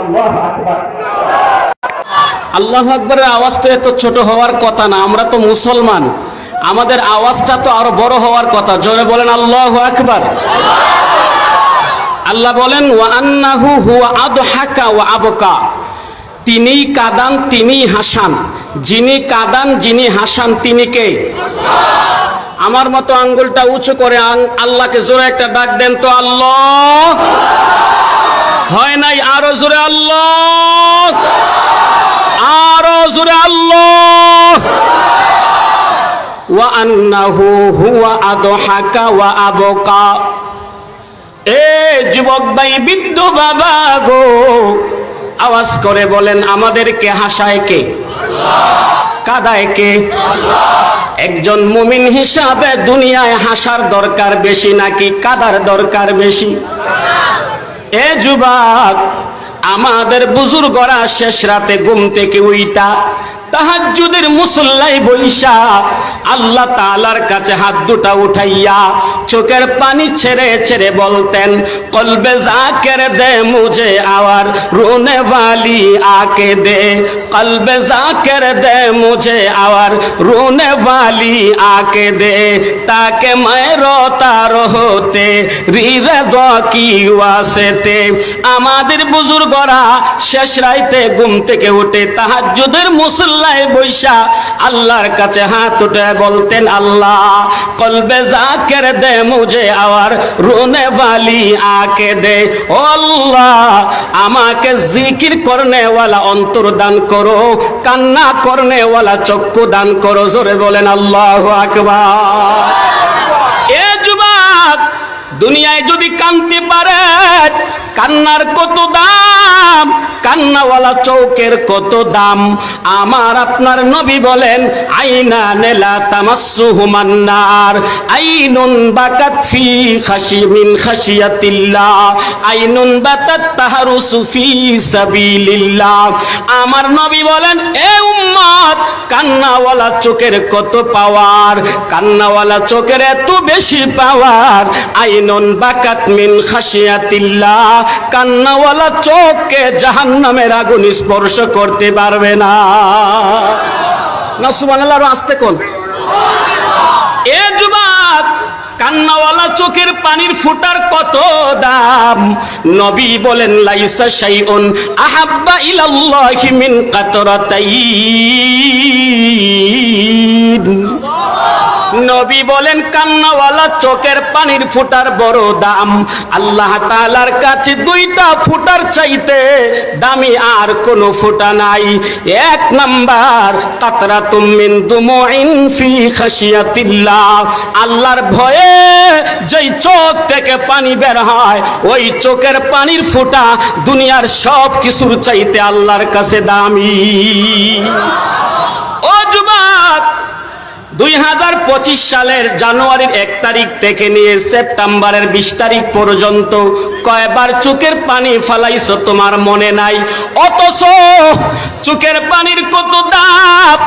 আল্লাহ আকবার আল্লাহ আকবরের আওয়াজ তো এত ছোট হওয়ার কথা না, আমরা তো মুসলমান। আমাদের আওয়াজটা তো আরও বড় হওয়ার কথা। জোরে বলেন, আল্লাহ আকবার আল্লাহ বলেন ওয়া আন্নাহু আদহাকা ওয়া আবকা তিনিই কাদান, তিনিই হাসান। যিনি কাদান, যিনি হাসান, তিনি কে? আমার মতো আঙ্গুলটা উঁচু করে আল্লাহকে জোরে একটা ডাক দেন তো, আল্লাহ হয় নাই আরও জোরে আল্লাহ। আরও জোরে আল্লাহ। ওয়া আন্নাহু হুয়া আদহাকা ওয়া আবকা। এ যুবক ভাই বৃদ্ধ বাবা গো, আওয়াজ করে বলেন, আমাদেরকে হাসায় কে? কাদায় কে? একজন মুমিন হিসাবে দুনিয়ায় হাসার দরকার বেশি নাকি কাদার দরকার বেশি? এ যুবক আমাদের বুজুর্গরা শেষ রাতে ঘুম থেকে উইটা তাহাজ্জুদের মুসল্লাই বৈশা, আল্লাহ তালার কাছে হাত দুটা উঠাইয়া চোখের পানি ছেড়ে ছেড়ে বলতেন, কলবে জাকের দে মুজে আওয়ার, রোনে বালি আকে দে। কলবে জাকের দে মুজে আওয়ার, রোনে বালি আকে দে। তাকে মেরো তার হতে, রিরে কি ওয়াসেতে। আমাদের বুজুর্গরা শেষ রাইতে ঘুম থেকে উঠে তাহাজ্জুদের মুসল্লা পাল্লায় বৈশা, আল্লাহর কাছে হাত উঠে বলতেন, আল্লাহ, কলবে জাকের দে মুঝে আওয়ার রুনে বালি আকে দে। আল্লাহ, আমাকে জিকির করনে ওয়ালা অন্তর দান করো, কান্না করনে ওয়ালা চক্ষু দান করো। জোরে বলেন, আল্লাহ আকবার। এ যুবক, দুনিয়ায় যদি কানতে পারে, কান্নার কত দাম? কান্নাওয়ালা চৌকের কত দাম? আমার আপনার নবী বলেন, আইনা নেলা তামাসু হুমান্নার আইনুন বাকাত ফি খাশি মিন খাশিয়াতিল্লাহ, আইনুন বাতাত তাহারুসু ফি সাবিলিল্লাহ। আমার নবী বলেন, এ উম্মত কান্নাওয়ালা চোখের কত পাওয়ার? কান্নাওয়ালা চোখের এত বেশি পাওয়ার? আইনুন বাকাত মিন খাশিয়াতিল্লাহ। কান্নাওয়ালা চোখকে জাহান্নামের আগুন স্পর্শ করতে পারবে না। না আসতে কোন? এ যুবক, কান্নাওয়ালা চোখের পানির ফুটার কত দাম? নবী বলেন, লাইসা শাইউন আহাব্বা ইলাল্লাহি মিন কাতরাতাইন। নবী বলেন, কান্নাওয়ালা চোখের পানির ফুটার বড় দাম। আল্লাহ তাআলার কাছে দুইটা ফুটার চাইতে দামি আর কোনো ফুটা নাই। এক নাম্বার মিন ফি খাশিয়াতিল্লাহ। আল্লাহর ভয়ে যেই চোখ থেকে পানি বের হয়, ওই চোখের পানির ফুটা দুনিয়ার সব কিছুর চাইতে আল্লাহর কাছে দামি। দুই হাজার পঁচিশ সালের জানুয়ারির এক তারিখ থেকে নিয়ে সেপ্টেম্বরের বিশ তারিখ পর্যন্ত কয়বার চোখের পানি ফালাইছো তোমার মনে নাই? অথচ চোখের পানির কত দাম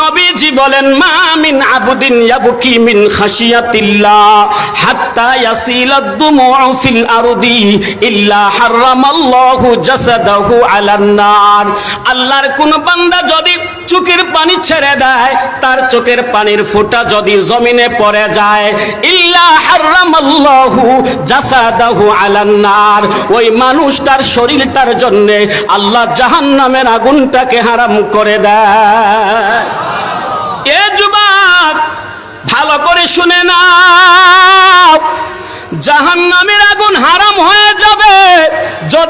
নবীজি বলেন, মা মিন আবুদিন ইয়াবকি মিন খাশিয়াতিল্লাহ হাত্তা ইয়াসিলা দুমুউ ফিল আরদি ইল্লা হারামাল্লাহু জাসাদাহু আলান নার। আল্লাহর কোন বান্দা যদি চোখের পানি ছেড়ে দেয়, তার চোখের পানির ফোঁটা যদি জমিনে পড়ে যায়, ইল্লা হারামাল্লাহু জাসাদাহু আলান নার। ওই মানুষটার শরীরটার জন্য আল্লাহ জাহান্নামের আগুনটাকে হারাম করে দেয়। এ যুবক, ভালো করে শুনে নাও জাহান্নামের আগুন হারাম হয়ে যাবে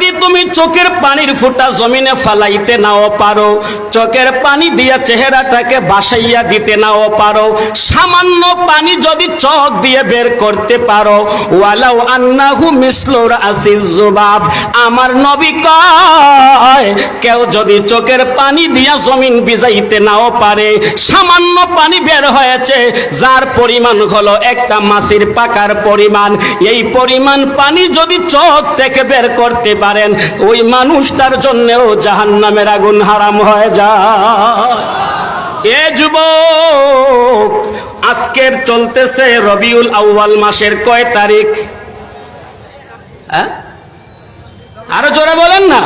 যদি তুমি চোখের পানির ফুটা জমিনে ফালাইতে নাও পারো। চোখের পানি দিয়া চেহারাটাকে বাসাইয়া দিতে নাও পারো। সামান্য পানি যদি চোখ দিয়ে বের করতে পারো। ওয়ালাউ আন্নাহু মিসলুর আসিল জুবাব। আমার নবী কয়, কেউ যদি চোখের পানি দিয়া জমিন ভিজাইতে নাও পারে। সামান্য পানি বের হয়েছে, যার পরিমাণ হলো একটা মাছির পাকার পরিমাণ। এই পরিমাণ পানি যদি চোখ থেকে বের করতে পারেন, ওই মানুষটার জন্যও জাহান্নামের আগুন হারাম হয়ে যায়। এ যুবক, আজকের চলতেছে রবিউল আউয়াল মাসের কয় তারিখ? হ্যাঁ? আরও জোরে বলেন না।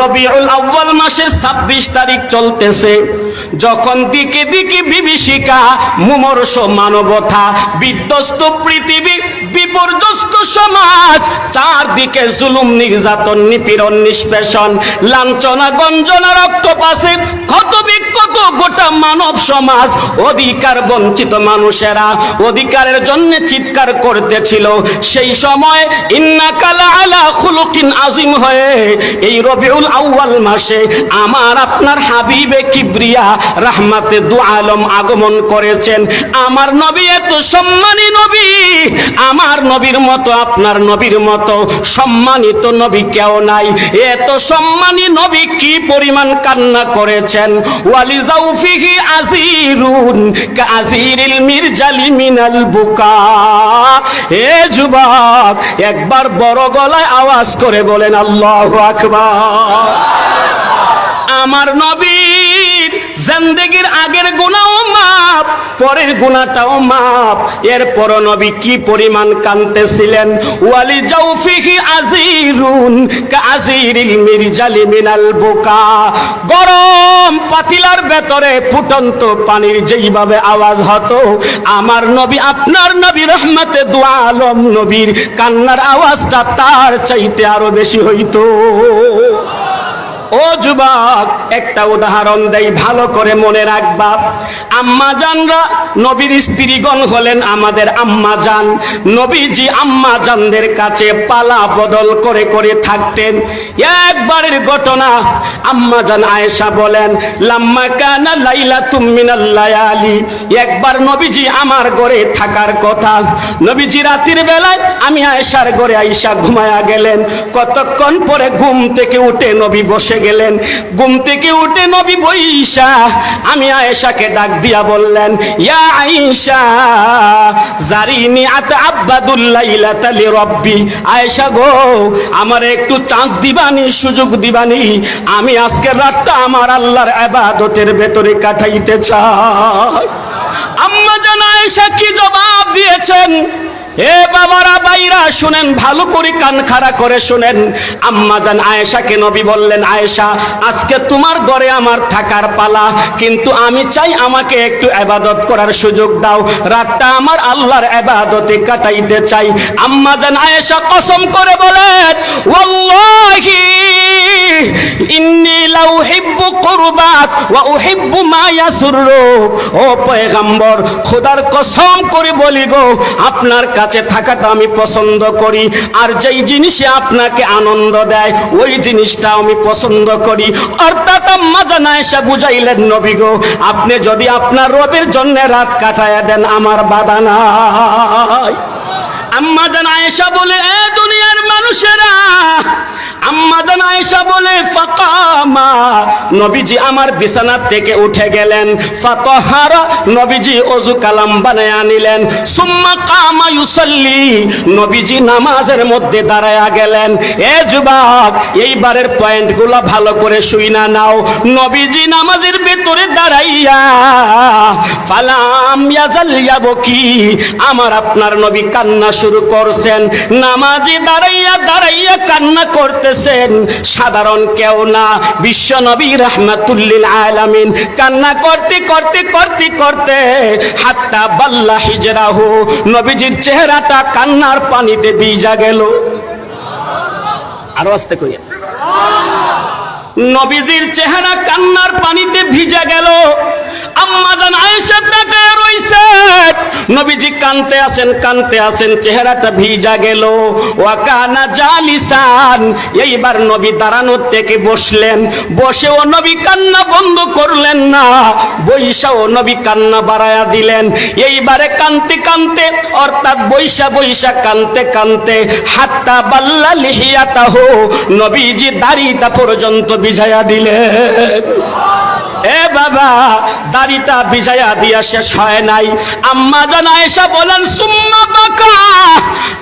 রবিউল আউ্বাল মাসের ছাব্বিশ তারিখ চলতেছে, যখন দিকে দিকে বিভীষিকা, মুমর্ষ মানবতা, বিধ্বস্ত পৃথিবী, বিপর্যস্ত সমাজ চারদিকে জুলুম, নির্যাতন, নিপীড়ন, নিষ্পেষণ, লাঞ্ছনা, গঞ্জনা রক্তপাশে ক্ষত বিক্ষত গোটা মানব সমাজ। অধিকার বঞ্চিত মানুষেরা অধিকারের জন্য চিৎকার করতেছিল। সেই সময় ইন্না কালা আলা খুলুকিন আজিম হয়ে এই রবিউল আউয়াল মাসে আমার আপনার হাবিবে কিবরিয়া রাহমাতে দু আলম আগমন করেছেন। আমার নবী এত সম্মানী নবী, আমার নবীর মতো, আপনার নবীর মতো সম্মানিত নবী কেউ নাই। এত সম্মানী নবী কি পরিমাণ কান্না করেছেন? ওয়ালি জাউফিহি আজিরুন কাজিরিল মিরজালি মিনাল বুকা। এ যুবক, একবার বড় গলায় আওয়াজ করে বলেন, আল্লাহু আকবার। আমার নবীর জিন্দেগির আগের গুনাও মাপ পরের গুণাটাও মাপ এরপর নবী কি পরিমাণ কাঁদতেছিলেন? ওয়ালি জাউফিহি আজিরুন কাজিরিল মিরজালি মিনাল বুকা। গরম পাতিলার ভেতরে ফুটন্ত পানির যেইভাবে আওয়াজ হতো, আমার নবী, আপনার নবী রহমতে দোয়া আলম নবীর কান্নার আওয়াজটা তার চাইতে আরও বেশি হইতো। ও যুবক, একটা উদাহরণ দেই, ভালো করে মনে রাখবা। আম্মা জানরা নবীর স্ত্রীগণ হলেন আমাদের আম্মা জান। নবীজি আম্মা জানদের কাছে পালা বদল করে করে থাকতেন। একবারের ঘটনা, আম্মা জান আয়েশা বলেন, লাম্মা কানা লাইলা তুমিনাল লায়ালি। একবার নবীজি আমার ঘরে থাকার কথা। নবীজি রাতের বেলায় আমি আয়েশার ঘরে আয়েশা ঘুমায়া গেলেন। কতক্ষণ পরে ঘুম থেকে উঠে নবী বসে গেলেন। ঘুম থেকে উঠে নবী বইসা আমি আয়েশাকে ডাক দিয়া বললেন, ইয়া আয়েশা, জারিনি আত আব্বাদুল্লাইলা তালি রব্বি আয়েশা গো, আমার একটু চান্স দিবানি, সুযোগ দিবানি। আমি আজকের রাতটা আমার আল্লাহর ইবাদতের ভেতরে কাটাইতে চাই। আম্মা জান আয়েশা কি জবাব দিয়েছেন? এ বাবারা বাইরা শুনেন, ভালো করে কান খাড়া করে শুনেন। আম্মা জান আয়েশাকে নবী বললেন, আয়েশা, আজকে তোমার ঘরে আমার থাকার পালা, কিন্তু আমি চাই আমাকে একটু আবাদত করার সুযোগ দাও। রাতটা আমার আল্লাহর আবাদতে কাটাইতে চাই। আম্মা জান আয়েশা কসম করে বলেন, ওয়াল্লাহি, ইন্নী লাউ হিব্বু কুরবাক ওয়া উহিব্বু মা ইয়াসুররুক। ও পয়গম্বর, খোদার কসম করে বলি আপনার কাছে থাকাটা আমি পছন্দ করি। আর যেই জিনিসে আপনাকে আনন্দ দেয়, ওই জিনিসটা আমি পছন্দ করি। অর্থাৎ আম্মা জানা এসে বুঝাইলেন নবী গো, আপনি যদি আপনার রবের জন্য রাত কাটায় দেন, আমার বাধা নাই। আম্মা জানা আয়েশা বলে, এ দুনিয়ার মানুষেরা আম্মা জান আয়েশা বলে, ফাকামা। নবীজি আমার থেকে উঠে গেলেন। নবীজি কালাম আনিলেন সুম্মা নবীজি নামাজের মধ্যে গেলেন। এ এইবারের পয়েন্টগুলো ভালো করে শুই না নাও। নবীজি নামাজের ভেতরে দাঁড়াইয়া, ফালাম আমার আপনার নবী কান্না শুরু করছেন। নামাজি দাঁড়াইয়া দাঁড়াইয়া কান্না করতেছেন সাধারণ কেউ না। বিশ্ব নবী রহমাতুল্লিল আলামিন কান্না করতে করতে করতে করতে হাত্তা বাল্লা হিজরাহু নবীজির চেহারাটা কান্নার পানিতে ভিজা গেল। আরও আসতে কইয়া নবীজির চেহারা কান্নার পানিতে ভিজা গেল। নবীজি কানতে আছেন কানতে আছেন চেহারাটা ভিজা গেল। ওয়াকানা জালিসান। এইবার নবী দাঁড়ানোর থেকে বসলেন। বসেও নবী কান্না বন্ধ করলেন না। বৈশাও নবী কান্না বাড়ায়া দিলেন। এইবারে কানতে কানতে, অর্থাৎ বৈশা বৈশা কানতে কানতে, হাত্তা বাল্লা লিহিয়াতা হো নবীজি দাড়িটা পর্যন্ত বিজায়া দিলেন। এ বাবা, দাড়িটা বিজায়া দিয়া শেষ হয় নাই। আম্মা জানা এসা বলেন, সুম্মা বাকা।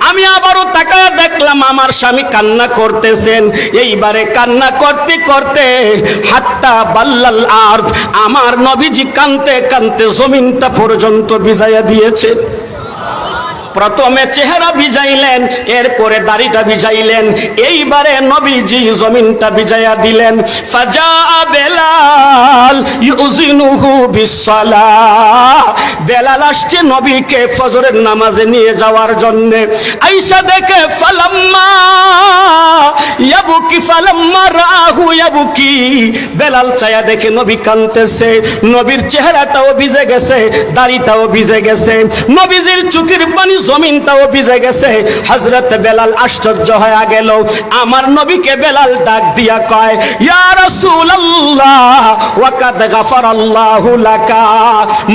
আমি আবারও তাকায় দেখলাম, আমার স্বামী কান্না করতেছেন। এইবারে কান্না করতে করতে হাত্তা বাল্লাল আর আমার নবীজি কানতে কানতে জমিনটা পর্যন্ত বিজায়া দিয়েছে। প্রথমে চেহারা ভিজাইলেন, এরপরে দাড়িটা ভিজাইলেন, এইবারে নবীজি জমিনটা ভিজাইয়া দিলেন। ফাজা বেলাল ইউজিনুহু বিসসালাহ বেলাল আসছে নবীকে ফজরের নামাজে নিয়ে যাওয়ার জন্য। আইসা দেখে ফালাম্মা, ইয়াবুকি ফালাম্মা রাহু ইয়াবুকি। বেলাল চায়া দেখে নবী কানতেছে নবীর চেহারাটাও ভিজে গেছে, দাড়িটাও ভিজে গেছে। নবীজির চোখের পানি জমিনটাও ভিজে গেছে। হযরত বেলাল আশ্চর্য হয়ে গেল। আমার নবীকে বেলাল ডাক দিয়া কয়, ইয়া রাসূলুল্লাহ ওয়া কাদ গাফারাল্লাহু লাকা,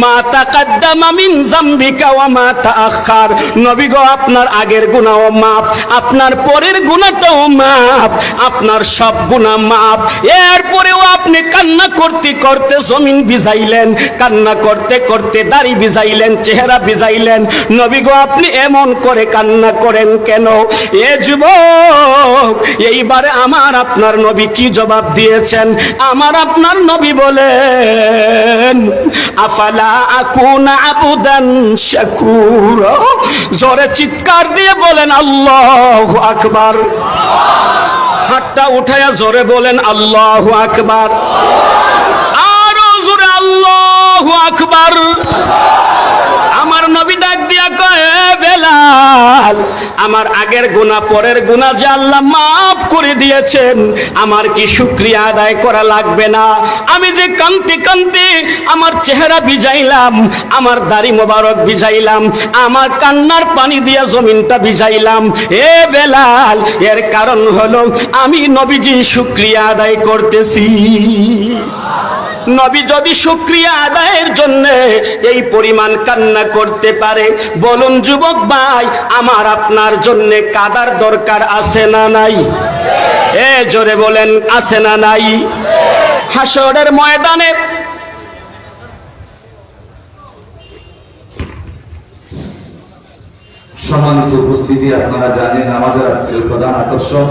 মা তাকাদ্দামা মিন যামবিকা ওয়া মা তাআখার। নবী গো, আপনার আগের গুনাহও মাপ, আপনার পরের গুনাহটাও মাপ, আপনার সব গুনাহ মাপ। এরপরেও আপনি কান্না করতে করতে জমিন ভিজাইলেন, কান্না করতে করতে দাড়ি ভিজাইলেন, চেহারা ভিজাইলেন। নবী গো, আপনি এমন করে কান্না করেন কেন? এ যুবক, এইবারে আমার আপনার নবী কি জবাব দিয়েছেন? আমার আপনার নবী বলেন, আফালা আকুনা আবুদান শাকুর। জোরে চিৎকার দিয়ে বলেন, আল্লাহ আকবার। হাতটা উঠায়া জোরে বলেন, আল্লাহ আকবার। আরও জোরে, আল্লাহ আকবার। আমার নবী ডাক দিয়া কয় "এ বেলাল, আমার আগের গুনাহ, পরের গুনাহ যে আল্লাহ মাফ করে দিয়েছেন, আমার কি শুক্রিয়া আদায় করা লাগবে না? আমি যে কান্তি কান্তি আমার চেহারা ভিজাইলাম, আমার দাড়ি মোবারক ভিজাইলাম, আমার কান্নার পানি দিয়া জমিনটা ভিজাইলাম। এ বেলাল, এর কারণ হলো আমি নবীজি শুক্রিয়া আদায় করতেছি। নবী যদি শুক্রিয়া আদায়ের জন্য এই পরিমাণ কান্না করতে পারে, বলুন যুবক ভাই, আমার আপনার জন্য কাদার দরকার আছে না নাই? এ জোরে বলেন, আছে না নাই? হাসরের ময়দানে সম্মানিত উপস্থিতি, আপনারা জানেন আমাদের আজকের প্রধান আকর্ষণ।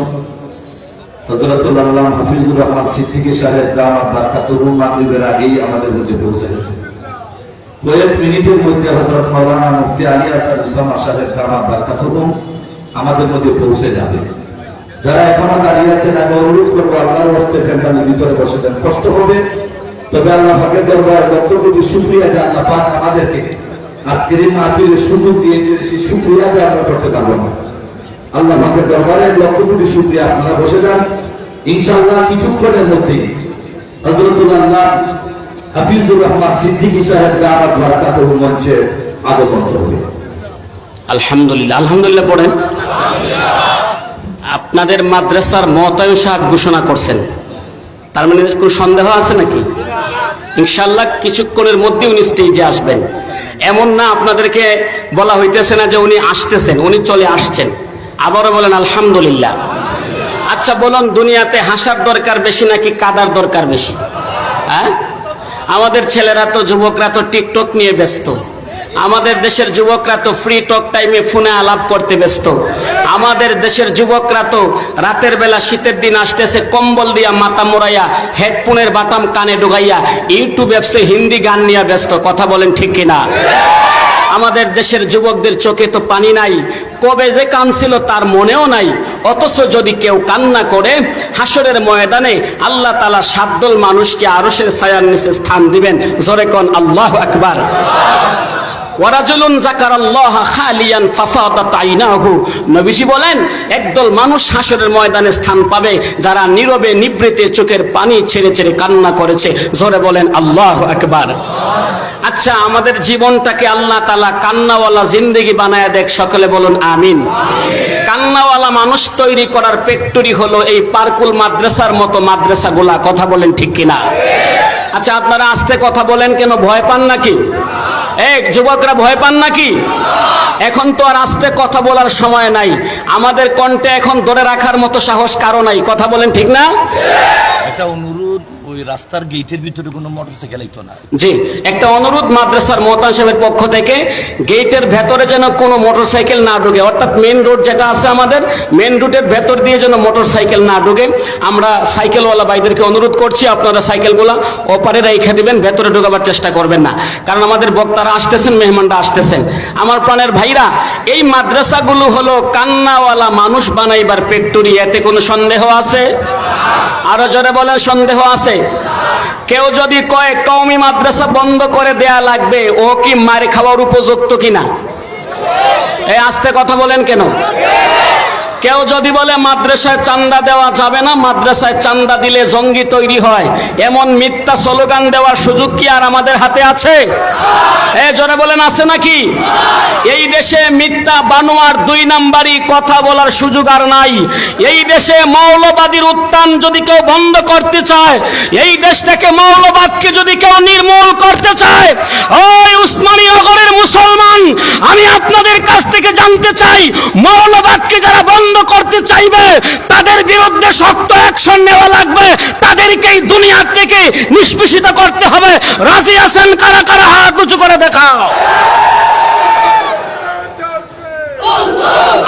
হজরতুল্লাহ হাফিজুর রহমান সিদ্দিকী সাহেব দামাত বারকাতুহুম মাগরিবের আগেই আমাদের মধ্যে পৌঁছে কয়েক মিনিটের মধ্যে হজরত মাওলানা মুফতি আলী উসামা সাহেব দামাত বারকাতুহুম আমাদের মধ্যে পৌঁছে যাবে। যারা এখনও দাঁড়িয়ে আছেন আমি অনুরোধ করব, আল্লাহর হস্তে ফ্যামিলির ভিতরে বসে কষ্ট হবে। তবে আল্লাহ পাকের দরবার লক্ষ কোটি যে আল্লাহ পাক আমাদেরকে আজকের এই সুযোগ সেই আমরা করতে পারব না। আল্লাহ দরবারে আপনারা বসে যান। ইনশাআল্লাহ কিছুক্ষণের মধ্যেই হযরতুল্লাহ হাফিজুর রহমান সিদ্দিকী সাহেব দামাত বারাকাতুহু মঞ্চে আগমন করবে। আলহামদুলিল্লাহ আলহামদুলিল্লাহ পড়েন। আপনাদের মাদ্রাসার মতায়ন সাহেব ঘোষণা করছেন। তার মানে কোনো সন্দেহ আছে নাকি? ইনশাল্লাহ কিছুক্ষণের মধ্যে উনি স্টেজে আসবেন। এমন না আপনাদেরকে বলা হইতেছে না যে উনি আসতেছেন, উনি চলে আসছেন। আবারও বলেন, আলহামদুলিল্লাহ। আচ্ছা বলুন, দুনিয়াতে হাসার দরকার বেশি নাকি কাদার দরকার বেশি? হ্যাঁ? আমাদের ছেলেরা তো, যুবকরা তো টিকটক নিয়ে ব্যস্ত। আমাদের দেশের যুবকরা তো ফ্রি টক টাইমে ফোনে আলাপ করতে ব্যস্ত। আমাদের দেশের যুবকরা তো রাতের বেলা শীতের দিন আসতেছে, কম্বল দিয়া মাথা মোড়াইয়া, হেডফোনের বাটাম কানে ঢুকাইয়া ইউটিউব অ্যাপসে হিন্দি গান নিয়ে ব্যস্ত। কথা বলেন ঠিক কিনা? আমাদের দেশের যুবকদের চোখে তো পানি নাই। কবে যে কানছিল তার মনেও নাই। অথচ যদি কেউ কান্না করে, হাসরের ময়দানে আল্লাহ তালা সাদ্দল মানুষকে আরশের ছায়ার নিচে স্থান দিবেন। জোরে কন আল্লাহ আকবার। ওয়ারাজুলুন জাকারাল্লাহ খালিয়ান ফাফাদাত বলেন, একদল মানুষ হাসরের ময়দানে স্থান পাবে, যারা নীরবে নিবৃতে চোখের পানি ছেড়ে ছেড়ে কান্না করেছে। জোরে বলেন আল্লাহ আকবার। আচ্ছা আমাদের জীবনটাকে আল্লাহ তালা কান্নাওয়ালা জিন্দেগি বানায় দেখ, সকলে বলুন আমিন। কান্নাওয়ালা মানুষ তৈরি করার ফ্যাক্টরি হলো এই পার্কুল মাদ্রাসার মতো মাদ্রাসাগুলা, কথা বলেন ঠিক কিনা? আচ্ছা আপনারা আস্তে কথা বলেন কেন, ভয় পান নাকি? এক, যুবকরা ভয় পান নাকি? এখন তো আর আস্তে কথা বলার সময় নাই। আমাদের কণ্ঠে এখন ধরে রাখার মতো সাহস কারও নাই, কথা বলেন ঠিক না? একটা অনুরোধ ওই রাস্তার গেটের ভিতরে কোনো মোটরসাইকেল আইতো না। জি, একটা অনুরোধ মাদ্রাসার মোহতান সাহেবের পক্ষ থেকে, গেটের ভেতরে যেন কোনো মোটরসাইকেল না ঢুকে, অর্থাৎ মেন রোড যেটা আছে আমাদের মেন রুটের ভেতর দিয়ে যেন মোটরসাইকেল না ঢুকে। আমরা সাইকেলওয়ালা ভাইদেরকে অনুরোধ করছি, আপনারা সাইকেলগুলো ওপারে রেখে দিবেন, ভেতরে ঢোকাবার চেষ্টা করবেন না। কারণ আমাদের বক্তারা আসতেছেন, মেহমানরা আসতেছেন। আমার প্রাণের ভাইরা, এই মাদ্রাসাগুলো হলো কান্নাওয়ালা মানুষ বানাইবার পেট্টুরি, এতে কোনো সন্দেহ আছে? আরও জোরে বলেন সন্দেহ আছে? কেউ যদি কয়, কওমি মাদ্রাসা বন্ধ করে দেয়া লাগবে, ও কি মার খাওয়ার উপযুক্ত কিনা? এই আস্তে কথা বলেন কেন? কেউ যদি বলে মাদ্রাসায় চান্দা দেওয়া যাবে না, মাদ্রাসায় চান্দা দিলে জঙ্গি তৈরি হয়। এমন মিথ্যা স্লোগান দেওয়ার সুযোগ কি আর আমাদের হাতে আছে? জোরে বলেন, আছে নাকি? এই দেশে মিথ্যা বানোয়ার দুই নাম্বারই কথা বলার সুযোগ আর নাই। এই দেশে মৌলবাদীর উত্থান যদি কেউ বন্ধ করতে চায়, এই দেশ থেকে মৌলবাদকে যদি কেউ নির্মূল করতে চায়, ওই উসমানী নগরের মুসলমান কাছ থেকে জানতে চাই, মৌলবাদকে যারা বন্ধ করতে চাইবে, তাদের বিরুদ্ধে শক্ত অ্যাকশন নেওয়া লাগবে, তাদেরকেই দুনিয়া থেকে নিষ্পেষিত করতে হবে। রাজি আছেন কারা কারা? হাত উঁচু করে দেখাও।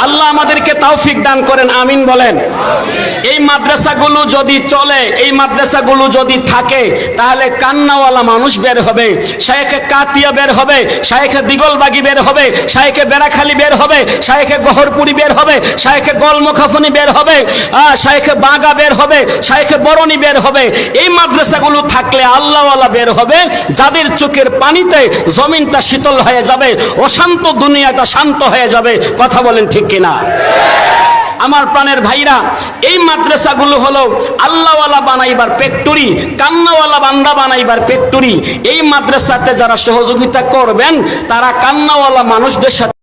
আল্লাহ আমাদেরকে তৌফিক দান করেন, আমিন বলেন। এই মাদ্রাসাগুলো যদি চলে, এই মাদ্রাসাগুলো যদি থাকে, তাহলে কান্নাওয়ালা মানুষ বের হবে, শায়েখে কাতিয়া বের হবে, শায়েখে দিগলবাগি বের হবে, শায়েখে বেড়াখালি বের হবে, শায়েখে গহরপুরি বের হবে, শায়েখে গলমখাফনি বের হবে শায়েখে বাগা বের হবে, শায়েখে বরণি বের হবে। এই মাদ্রাসাগুলো থাকলে আল্লাহওয়ালা বের হবে, যাদের চোখের পানিতে জমিনটা শীতল হয়ে যাবে, অশান্ত দুনিয়াটা শান্ত হয়ে যাবে কথা বলেন ঠিক কিনা? আমার প্রাণের ভাইরা, এই মাদ্রাসাগুলো হলো আল্লাহওয়ালা বানাইবার ফ্যাক্টরি, কান্নাওয়ালা বান্দা বানাইবার ফ্যাক্টরি। এই মাদ্রাসাতে যারা সহযোগিতা করবেন, তারা কান্নাওয়ালা মানুষদের সাথে